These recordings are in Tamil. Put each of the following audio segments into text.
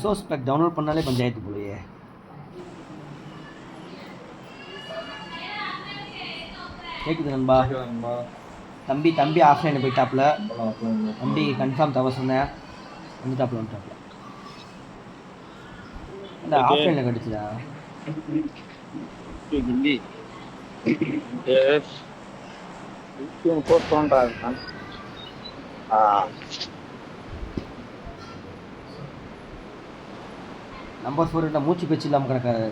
ரிசோர்ஸ் பேக் டவுன்லோட் பண்ணாலே பஞ்சாயத்து போலயே. கேக்குது நண்பா? தம்பி தம்பி ஆஃப்லைனில் போயிட்டாப்புல தம்பி கன்ஃபார்ம் தவ சொன்னேன் வந்துட்டாப்புல வந்துட்டாப்புல இந்த ஆஃப்லைனில் கிடச்சிதா போஸ்ட் பண்றாங்க ஆ. நம்பர் ஃபோர் மூச்சு பேச்சு இல்லாமல் கிடக்காது.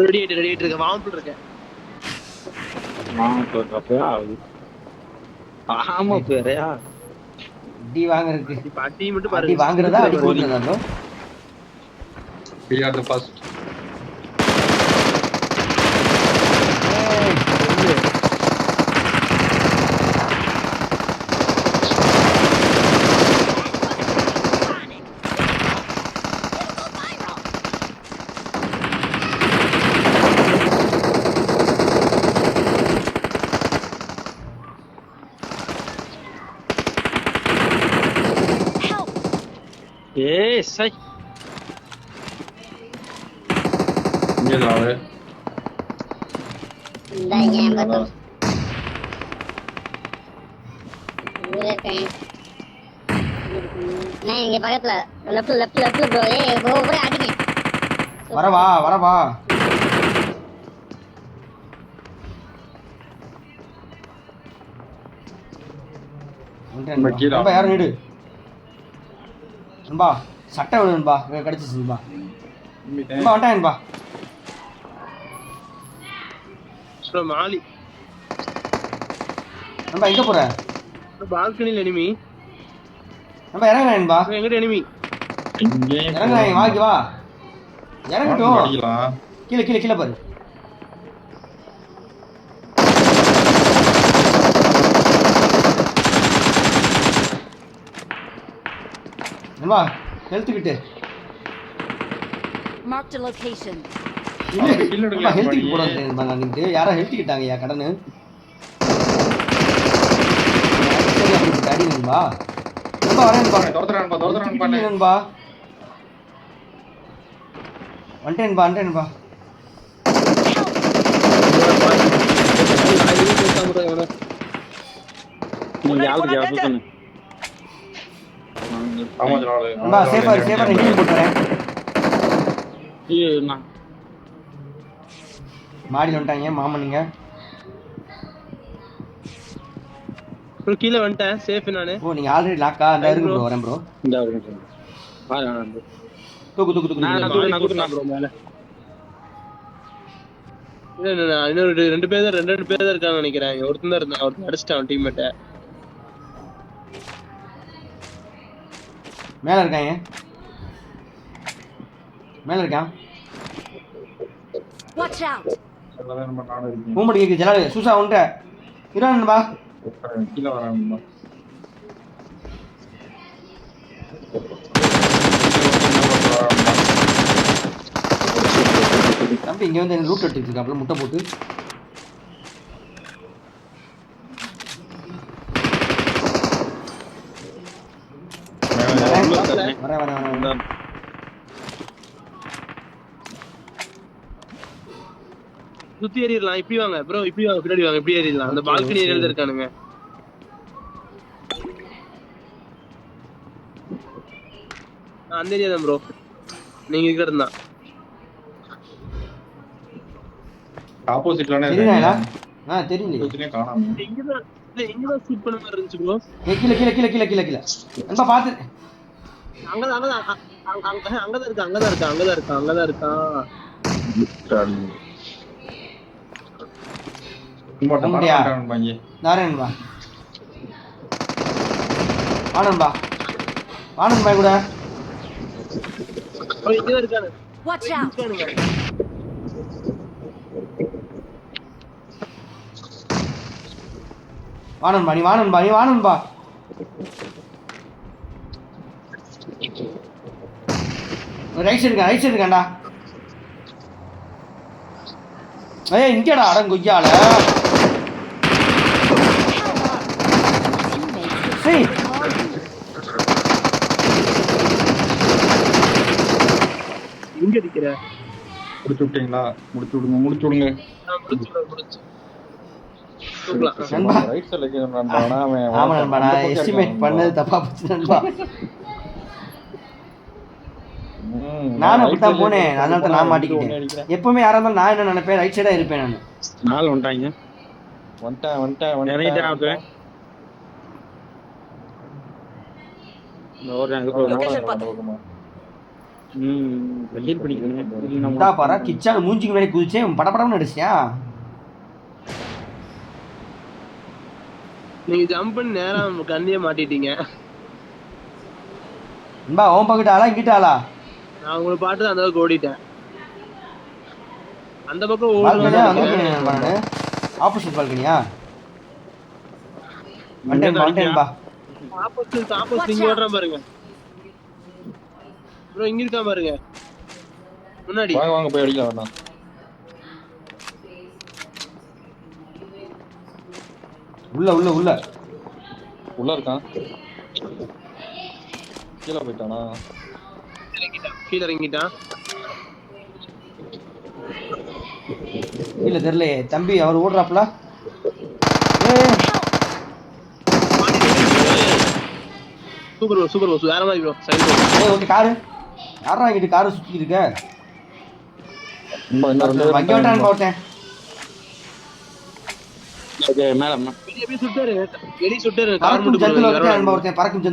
ரெடி ஆயிட்டு ரெடி ஆயிட்டு இருக்கேன் வாம்பிட்டு இருக்கேன் ஆமா பேரையா அடி வாங்குறதுக்கு. இப்ப அடி மட்டும் வாங்குறதா? first. ஏய் சை இங்கே தான் ஆளு. இந்தாங்க பக்கம் இங்க இருக்கேன் பக்கத்துல லெஃப்ட் லெஃப்ட் லெஃப்ட் ப்ரோ ஏய் ப்ரோ ப்ரோ அடிங்க. வரவா வரவா. யாரும் நீடு? நண்பா சட்டை விடு நண்பா. கிடச்சிச்சு நண்பா. நண்பா மாலி. நண்பா எங்க போற? பால்கனில எனிமி நண்பா இறங்குறேன் நண்பா எங்கிட்ட எனிமி இறங்குறேன் வாங்கி வா. இறங்கட்டும். அடிக்கலாம். கீழே கீழே கீழே பாரு. நண்பா ஹெல்த் கிட்டு. Location. அவங்க kill எடுக்கலாம் ஹெல்த் கிட் நான் யாரோ ஹெல்த் கடனு அடி நண்பா வரேன் நண்பா. துரத்துறான் நண்பா, துரத்துறான் நண்பா. கிட்டு நண்பா. வந்துட்டேன் நண்பா வந்துட்டேன் நண்பா. நீங்க யாருக்கு யாருக்கு சொன்ன? ஆமா. நண்பா சேஃபா சேஃபா நான் ஹீல் போட்டுறேன். ஐயோ நான் மாடியில் வந்துட்டாங்க மாமனிங்க ப்ரோ கீழே வந்துட்டேன். சேஃப் நானு. ஓ நீங்க ஆல்ரெடி லாக்கா அந்த இருக்கு ப்ரோ வரேன் ப்ரோ இந்த நிமிஷம். பாரு, நான் வந்து. தூக்கு தூக்கு தூக்கு நான் தூக்கு. நான் தூக்கு, நான் தூக்கு, நான் bro மேல. இல்ல இல்ல இன்னொரு ரெண்டு- பேர் தான் ரெண்டு ரெண்டு பேர் தான் இருக்கான்னு நினைக்கிறேன். ஒருத்தன் தான் இருந்தான். ஒருத்தன் அடிச்சிட்டான் டீம்மேட்ட மேல இருக்காங்க மேல இருக்கான். நானும் இருக்கேன். மூம்படி கேக்கு ஜலாலு சூசா உண்ட இரா நண்பா கீழே. தம்பி இங்க வந்து ரூட் எடுத்துட்டு இருக்காப்ல முட்டை போட்டு வரேன் வரேன் இந்த சுத்தி ஏறிடலாம். இப்படி வாங்க ப்ரோ இப்படி வாங்க பின்னாடி வாங்க. இப்படி ஏறிடலாம். அந்த பால்கனி ஏரியால இருக்கானுங்க. அந்த ஏரியா தான் ப்ரோ நீங்க இருக்கிற தான் ஆப்போசிட்லானே ஆ ஆப்போசிட்லயே காணாம. இங்கதான் இல்ல, இங்கதான் ஷூட் பண்ண மாதிரி இருந்துச்சு ப்ரோ கீழே கீழே கீழே கீழே கீழே கீழே. நண்பா பார்த்து அங்கதான் அங்கதான் அ- அங்க- அங்க- அங்கதான் இருக்கா அங்கதான் இருக்கா அங்கதான் இருக்கா அங்கதான் இருக்கான் சும்மா டமாரம் அப்படியா? பண்றான் நண்பா இங்கே. நாரே நண்பா வா. நண்பா வா. நண்பா கூட. Watch out! நீ வா நண்பா நீ வா நண்பா ரைட் சைடு ரைட் சைடு இருக்காண்டா ஏய் இங்கடா அடங்குய்யால எங்க அடிக்கிற முடிச்சு விட்டீங்களா? முடிச்சு விடுங்க முடிச்சு விடுங்க. நானும் அப்படித்தான் போனேன். அதனால தான் நான் மாட்டிக்கிட்டேன். எப்பவுமே யாரா இருந்தாலும் நான் என்ன நினைப்பேன்? ரைட் சைடா இருப்பேன் நான். நாலு வந்துட்டாங்க. வந்துட்டேன் வந்துட்டேன் இறங்கிட்டேன் ஒரு பார்த்து. ஹீல் பண்ணிக்கிறேன் பாரா கிச்சான் மூஞ்சிக்கு மேலே குதிச்சேன் படபடம்னு அடிச்சியா நீங்க ஜம்ப் பண்ணி நேரா கண்ணியே மாட்டிட்டீங்க. உன் பக்கத்து ஆளா இங்கிட்ட ஆளா? நான் உங்களை பாட்டு அந்த அளவுக்கு ஓடிட்டேன். அந்த பக்கம் நானு ஆப்போசிட் பால்கனியா? ஆப்போசிட் ஆப்போசிட் இங்க ஓடுறான் பாருங்க. ப்ரோ இங்க இருக்கான் பாருங்க. முன்னாடி. வாங்க வாங்க போய் அடிக்கலாம் வேணாம். உள்ள உள்ள உள்ள. உள்ள இருக்கான். கீழே போயிட்டானா? கீழே இறங்கிட்டான். இல்ல தெரியலையே. தம்பி அவர் ஓடுறாப்ல ஏய், சூப்பர் ப்ரோ சூப்பர். ப்ரோ வேற மாதிரி ப்ரோ சைடு ஏய் ஓகே காரு? யாரா இங்கிட்டு காரு சுத்தி இருக்க? ஒருத்தன் பறக்கும்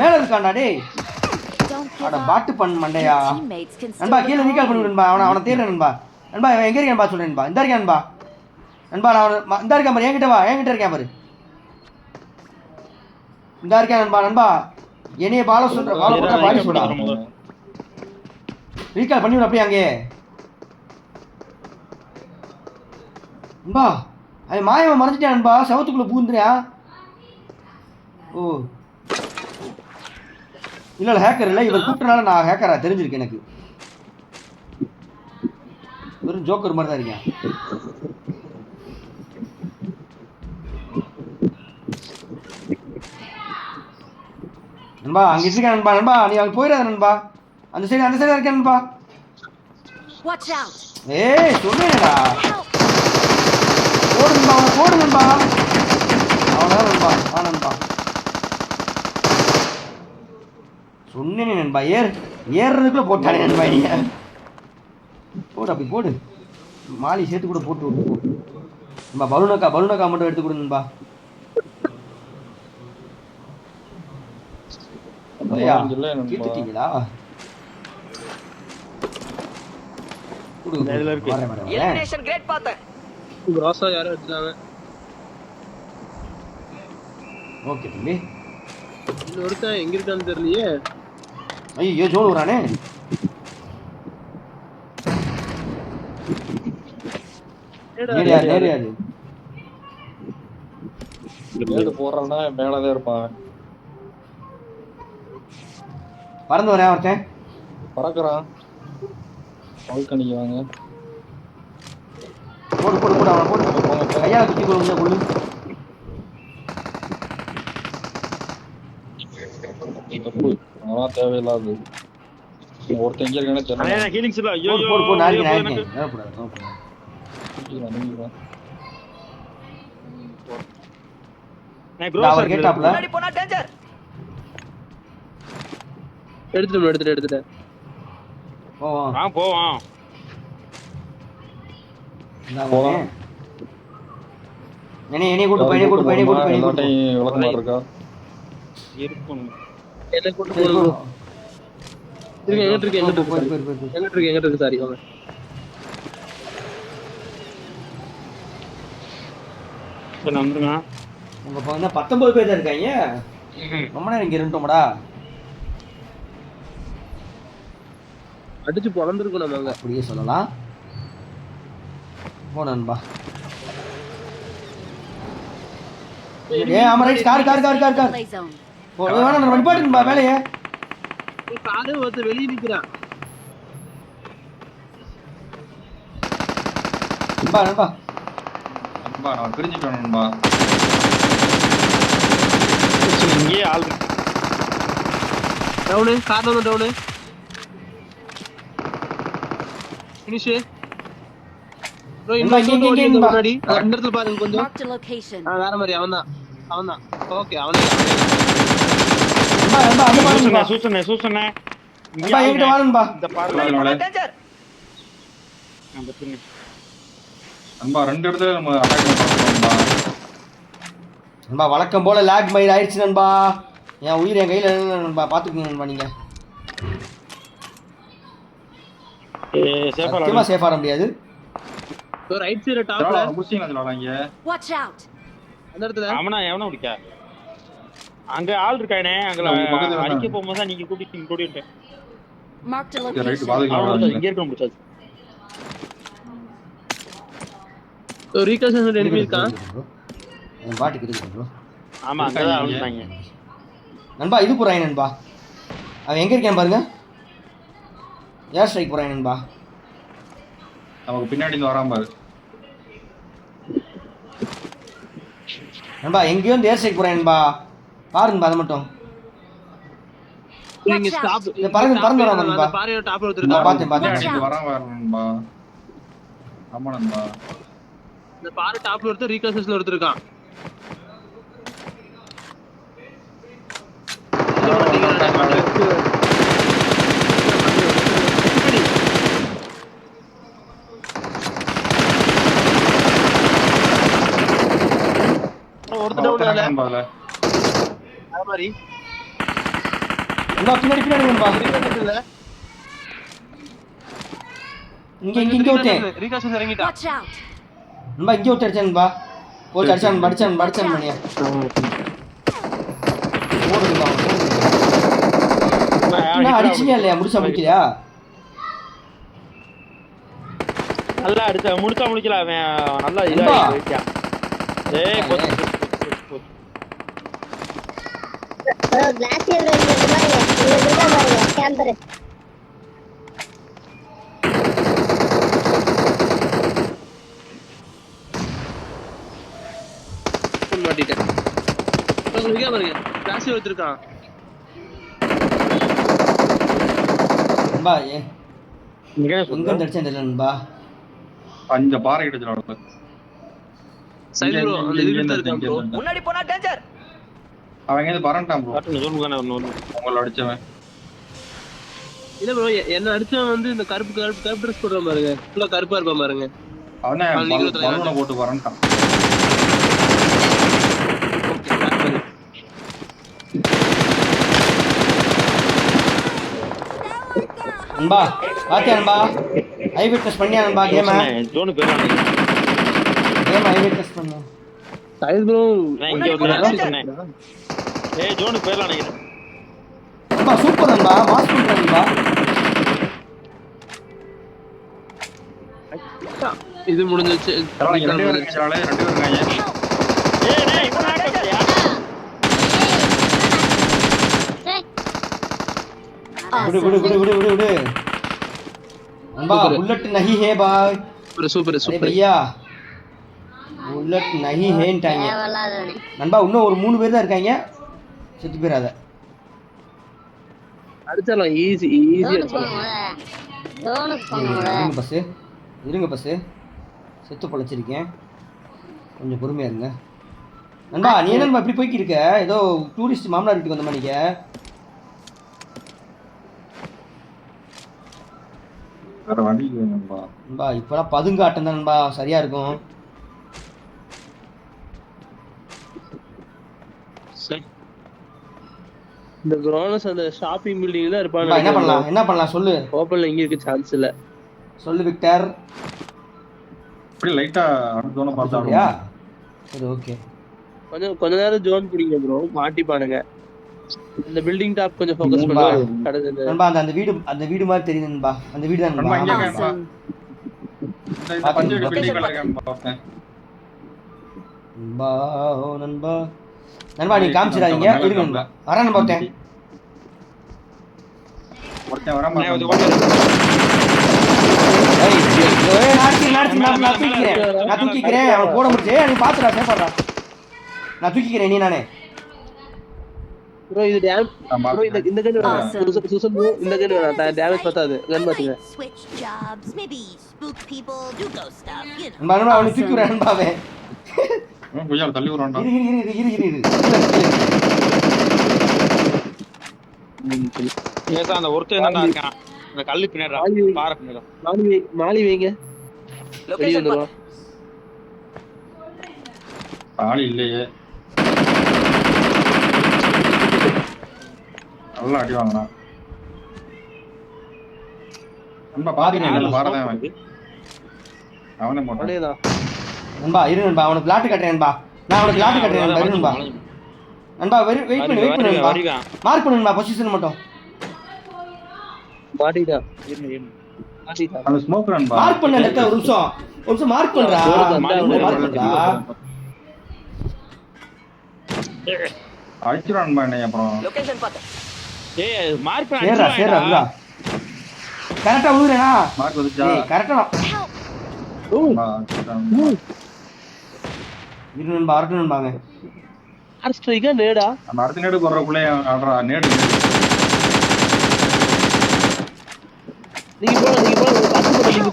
மேல இருக்கான்டா டேய். அட. பாட்டு பண்ண மண்டையா. நண்பா கீழே ரீகால் பண்ணி recall விடு you. நண்பா. அவனை அவனை தேடு நண்பா. நண்பா எங்க இருக்கான் பா சொல்றேன் நண்பா. இந்த இருக்கான் நண்பா. நண்பா நான் இந்த இருக்கான் பாரு என்கிட்ட வா என்கிட்ட இருக்கேன் பாரு. இந்த இருக்கேன் நண்பா நண்பா. என்னைய பால சொல்ற பால போட்டா பாடி சொல்றா ரீகால் பண்ணி விடு அப்படியே அங்கே அவன் மாயவன் மறைஞ்சிட்டான் நண்பா? சவத்துக்குள்ள பூந்துறியா? ஓ. இல்ல இல்ல ஹேக்கர் இல்ல. இவர் கூப்பிட்டனால நான் ஹேக்கரா தெரிஞ்சிருக்கு எனக்கு. வெறும் ஜோக்கர் மாதிரி தான் இருக்கேன். நண்பா அங்க இருக்கேன் நண்பா நண்பா. நீ அங்க போயிடாத நண்பா. அந்த சைடு அந்த சைடு இருக்கேன் நண்பா. ஏய் சொன்னேனடா போடு நண்பா அவனை போடு நண்பா. அவனதான் நண்பா. ஆ நண்பா. சொன்னேனே நண்பா ஏர் ஏறுறதுக்குள்ள போட்டானே நண்பா நீ போடு அப்படி போடு. மாலி சேர்த்து கூட போட்டு விடு. போ. நண்பா பலூனக்கா பலூனக்கா மட்டும் எடுத்து கொடு நண்பா இல்லையா இல்லை நண்பா. கேட்டுட்டீங்களா. வரேன், வரேன், வரேன். ரோசா யாரோ எடுத்தாங்க. ஓகே தம்பி. இன்னொருத்தன் எங்க இருக்கான்னு தெரியலையே. ஐயோ ஜோன் வரானே. நேரியாது மேடு போடுறான்னா மேலதான் இருப்பான். பறந்து வரேன் ஒருத்தன் பறக்குறான் பால்கனிக்கு வாங்க. போடு போடு போடு அவனை போடு. கையால குத்தி கொள்ளுங்க கொள்ளு. தப்பு அதெல்லாம் தேவையில்லாது ஒருத்தன் எங்க இருக்கானே தெரியல. இல்ல. ஐயோ, போடு போடு நாளைக்கு நாளைக்கு நேரப்படாது. நான் எடுத்துட்டேன் ஓ ஓ. ஆ, போவோம். என்னைய என்னைய கூட்டு போ என்னைய கூட்டு போ என்னைய கூட்டு போ என்னைய கூட்டு போ. எல்லாத்தையும் விளக்கமா இருக்கா இருக்கும் என்ன கூட்டு போகணும் இருக்கு எங்கிட்ட இருக்கு எங்கிட்ட போயிரு, இருக்கு போயிரு, போயிரு, போயிரு. எங்கிட்ட இருக்கு எங்கிட்ட இருக்கு சாரி வாங்க. சரி, நான் வந்துருங்க. உங்க பக்கம் பத்தொன்பது பேர் தான் இருக்காங்க? ரொம்ப நேரம் இங்க இருந்துட்டோம்டா. அடிச்சு பொழந்திருக்கோம் நம்ம அங்க. அப்படியே சொல்லலாம். போ நண்பா. ஏ ஆமா right car car car car car. ஓ வேணாம் நான் நிப்பாட்டுன்பா வேலையே. காரு ஒருத்தர் வெளியே நிக்கிறான். நண்பா நண்பா. நண்பா நான் பிரிஞ்சுட்டேன் நண்பா. சரி, இங்கேயே ஆள் டவுனு வந்து டவுனு. ஃபினிஷ் ப்ரோ முன்னாடி அந்த இடத்துல பாருங்க கொஞ்சம் Marked a location. ஆ வேற மாதிரி அவன் தான் அவன். தான் ஓகே அவனே சூசனே சூசனே சூசனே. நண்பா என்கிட்ட வா. நண்பா இந்த பாரு நாளே. நம்ம பின்ன. நண்பா ரெண்டு இடத்துல நம்ம அட்டாக் பண்ணோம்பா நண்பா வழக்கம் போல லேக் மயிர் ஆயிடுச்சு நண்பா. என் உயிர் என் கையில நண்பா. பாத்துக்கோங்க நண்பா நீங்க. சத்தியமா சேஃப் ஆட முடியாது. ப்ரோ ரைட் சைடு டாப்ல! அந்த இடத்துல? அவனா எவனா பிடிக்கா? அங்க ஆள் இருக்கானே அங்க அடிக்க. போகும்போது நீங்க கூட்டிட்டு கூட்டிட்டு. அவன் பாதுகாப்பு முடிச்சாச்சு, இங்க இருக்க முடிச்சாச்சு ப்ரோ ரீகால்சன் எனிமி இருக்கான் bro. என் பாட்டுக்கு இருக்கு ப்ரோ ஆமா விழுந்தாங்க நண்பா இது நண்பா. அவன் எங்க இருக்கான் பாருங்க. ஏர் ஸ்ட்ரைக் போறாங்க நண்பா? நமக்கு பின்னாடி இருந்து வராம பாரு. நண்பா எங்கேயோ ஏர் ஸ்ட்ரைக் போறாங்க நண்பா? பாருங்க அதை மட்டும். நீங்க ஸ்டாப் இல்ல, பறந்து- பறந்து வராம நண்பா. அந்த பாறையோட டாப்ல நான் ஒருத்தர் வராம வரணும்பா ஆமா நண்பா. இந்த பாறை டாப்ல ஒருத்தர் ரீகால்சன்ஸ்ல ஒருத்தர் இருக்கான் அது மாதிரி. பின்னாடி பின்னாடி இங்க இங்க இங்க ஒருத்தன் இறங்கிட்டான் இங்க அடிச்சான் போச்சு அடிச்சான் படிச்சான் படிச்சான் பண்ணியா ஓடுதுப்பா என்ன அடிச்சியா இல்லையா? முடிச்சா முடிக்கலையா? நல்லா அடிச்சா முடிச்சா முடிக்கல அவன் நல்லா இதா ஏய் போச்சு, போச்சு, போச்சு, போச்சு. கிளாசியர் பாருங்க பாருங்க கேம்பர் ஃபுல் மாட்டிட்டேன் உங்களுக்கு பாருங்க கிளாஸ் எடுத்திருக்கான் நண்பா ஏ எங்க தெரியல நண்பா அஞ்சு பாறை வச்சு சைடு ப்ரோ அந்த இது இருக்கான் ப்ரோ முன்னாடி போனா டேஞ்சர் அவன் எங்க பறந்துட்டான் ப்ரோ. உங்களை அடிச்சவன். இல்ல ப்ரோ என்ன அடிச்சவன் வந்து இந்த கருப்பு கருப்பு கருப்பு ட்ரெஸ் போடுறான் பாருங்க. ஃபுல்லா கருப்பா இருப்பான் பாருங்க. அவனே. பலூனை போட்டு பண்ணு நண்பா பாத்தியா நண்பா? ஐ விட்னஸ் பண்ணியா நண்பா கேம ஜோனு நினைக்கிறேன். கேம ஐ விட்னஸ் பண்ண. சைடு ப்ரோ இங்க ஒரு. ஏய், ஜோனுக்கு போயிடலாம் நினைக்கிறேன். நண்பா சூப்பர் நண்பா மாஸ் நண்பா இது முடிஞ்சிச்சு ரெண்டு பேரும் இருக்காங்க ரெண்டு பேரும் இருக்காங்க. ஏய், டேய், இவன் ஆட்ட முடியா? விடு விடு விடு விடு விடு விடு நண்பா சூப்பர். புல்லட் நஹி ஹே பாய். சூப்பர் சூப்பர் அரே சூப்பர். பையா. புல்லட் நஹி ஹேன்ட்டாங்க. நண்பா இன்னும் ஒரு மூணு பேர் தான் இருக்காங்க. செத்து போயிடாத அடிச்சிடலாம் ஈஸி ஈஸி அடிச்சிடலாம் போகணும்ல இருங்க பஸ்ஸு செத்து பொழைச்சிருக்கேன். கொஞ்சம் பொறுமையா இருங்க. நண்பா நீ என்ன நண்பா இப்படி போய்க்கு இருக்க? ஏதோ டூரிஸ்ட் மாமனார் வீட்டுக்கு வந்த இல்லை நண்பா. நண்பா இப்போலாம் பதுங்காட்டம் தான் நண்பா. சரியா இருக்கும். இந்த குரோனஸ் அந்த ஷாப்பிங் பில்டிங்ல நண்பா என்ன இருப்பான் பண்ணலாம்? என்ன பண்ணலாம்? சொல்லு. ஓப்பன்ல எங்க இருக்கு சான்ஸ் இல்ல. சொல்லு விக்டர் இப்படி லைட்டா அடுத்தவன அப்படி சொல்றியா பார்த்தா சரி ஓகே கொஞ்சம் கொஞ்ச நேரம் ஜோன் பிடிங்க ப்ரோ மாட்டிப்பானுங்க. இந்த பில்டிங் டாப் கொஞ்சம் ஃபோக்கஸ். பண்ணுங்க. நண்பா அந்த அந்த வீடு அந்த வீடு மாதிரி தெரியுது நண்பா. அந்த வீடு தான் நண்பா, இங்க நண்பா. இந்த பஞ்சு பில்டிங் பார்த்தேன் நண்பா ஓ நண்பா. நண்பா நீங்க காமிச்சிடாதீங்க. இருங்க நண்பா வரேன் ஒருத்தன். வராம நான் தூக்கிக்கிறேன். அவன் போட முடிச்சு நீ பாத்துடா நான் தூக்கிக்கிறேன் நீ நானே. ப்ரோ இது டேம் நான் ப்ரோ இந்த. இந்த கன் வேணாம். சுசன் இந்த கன் வேணாம். டேமேஜ் பத்தாது கன் பாத்துங்க. அவனை கொய்யால தள்ளி விடுறான்டா இரு அந்த ஒருத்தன் தான் இருக்கான்? அந்த கல்லு பின்னாடி. பாறை பின்னாடி மாலி வை- மாலி வைங்க. வெளியே வந்துருவான் ஆள் இல்லையே. நல்லா அடி வாங்கினா நண்பா பாத்தீங்கன்னா பாரதான் அவன். அவனே போட்டான். நண்பா இரு நண்பா அவனுக்கு பிளாட் கட்டுறேன் நண்பா. நான் அவனுக்கு பிளாட் கட்டுறேன் நண்பா இரு நண்பா. நண்பா வெயிட் வெயிட் பண்ணு வெயிட் பண்ணு நண்பா. மார்க் பண்ணு நண்பா பொசிஷன் மட்டும். மாட்டிட்டா இரு, அந்த ஸ்மோக் நண்பா. மார்க் பண்ண அந்த ஒரு நிமிஷம். ஒரு நிமிஷம் மார்க் பண்றா. மார்க் பண்றா. அடிச்சிடும் நண்பா என்னை அப்புறம். ஏய் மார்க் பண்ணி சேர்றா சேர்றா அடிச்சுடுவான்டா. விடா கரெக்டா விழுறேனா மார்க் வந்துச்சா? ஏய் கரெக்டா நண்பா, அடிச்சிட்டான். இரு நண்பா அரட்டு நண்பாங்க ஆர் ஸ்ட்ரைக்கா நேடா அந்த அடுத்த நேடு போடுறக்குள்ளே ஆடுறா நேடு நீங்க போங்க நீங்க போங்க பத்து போட்டு நீங்க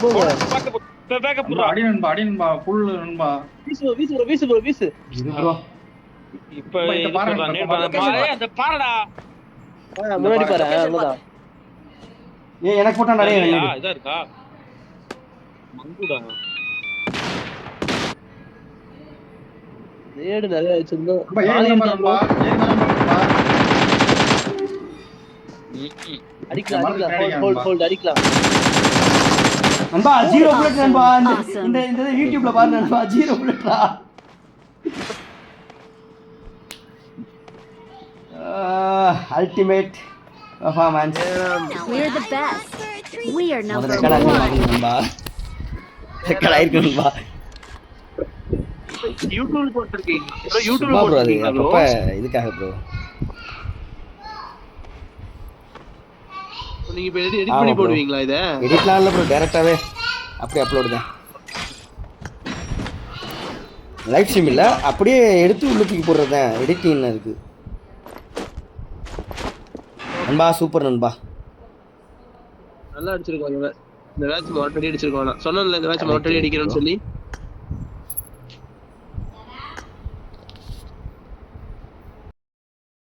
போங்க. அடி நண்பா அடி நண்பா நண்பா வீசு bro, வீசு bro, வீசு bro, வீசு இரு ப்ரோ இப்ப இந்த இது பாறை, சொல்றான், இந்த நேர் பாறை. பாறை. ஏய், அந்த பாறைடா. ஆ, முன்னாடி பாரு ஆ, அங்கதான் ஏய் எனக்கு போட்டா நிறைய இல்லையா? ரெண்டு இதா இருக்கா மங்குடா நேடு நிறைய வச்சிருந்தோம் நண்பா, ஏன் மாலி நண்பா, இருக்கா bro? நண்பா? ஏன் நண்பா, நண்பா? ம், ம். அடிக்கலாம் அடிக்கலாம் ஹோல்ட். ஹோல்ட் அடிக்கலாம் நண்பா ஜீரோ புல்லட் நண்பா இந்த. இந்த யூடியூப்ல பாரு நண்பா zero புல்லட்டா ultimate performance We're the best. We are number முதல்ல கடை one. நண்பா கடை இருக்கு நண்பா யூடியூப்ல போட்டுருக்கீங்க. bro, யூடியூப்ல சும்மா ப்ரோ இதுக்காக ப்ரோ. நீங்க இப்ப எடிட் பண்ணி. போடுவீங்களா இத? எடிட்லாம் இல்லை ப்ரோ டேரெக்டாகவே அப்படியே அப்லோடு தான். லைவ் ஸ்ட்ரீம் இல்லை அப்படியே எடுத்து உள்ளுக்கு போடுறது தான் எடிட்டிங் இருக்கு. நண்பா சூப்பர் நண்பா. நல்லா அடிச்சிருக்கோம் இவன் இந்த மேட்ச் மொட்டடி அடிச்சிருக்கோம் நான் சொன்னேன்ல இந்த மேட்ச் மொட்டடி அடிக்கிறேன்னு சொல்லி.